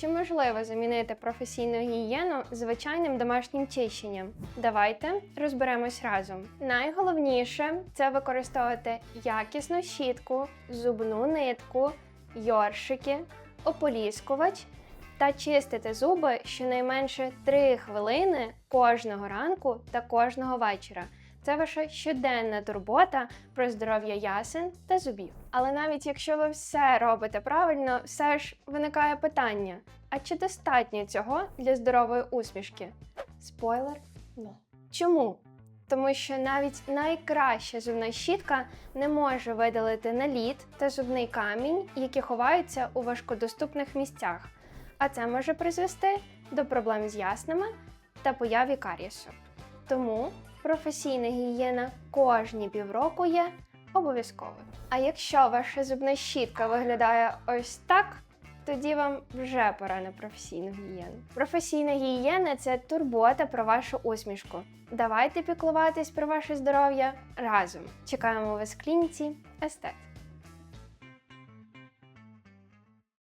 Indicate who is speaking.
Speaker 1: Чи можливо замінити професійну гігієну звичайним домашнім чищенням? Давайте розберемось разом. Найголовніше це використовувати якісну щітку, зубну нитку, йоршики, ополіскувач та чистити зуби щонайменше 3 хвилини кожного ранку та кожного вечора. Це ваша щоденна турбота про здоров'я ясен та зубів. Але навіть якщо ви все робите правильно, все ж виникає питання: а чи достатньо цього для здорової усмішки? Спойлер ні. Чому? Тому що навіть найкраща зубна щітка не може видалити наліт та зубний камінь, які ховаються у важкодоступних місцях, а це може призвести до проблем з яснами та появі карісу. Тому професійна гігієна кожні півроку є обов'язковою. А якщо ваша зубна щітка виглядає ось так, тоді вам вже пора на професійну гігієну. Професійна гігієна це турбота про вашу усмішку. Давайте піклуватись про ваше здоров'я разом. Чекаємо вас в клініці Естет.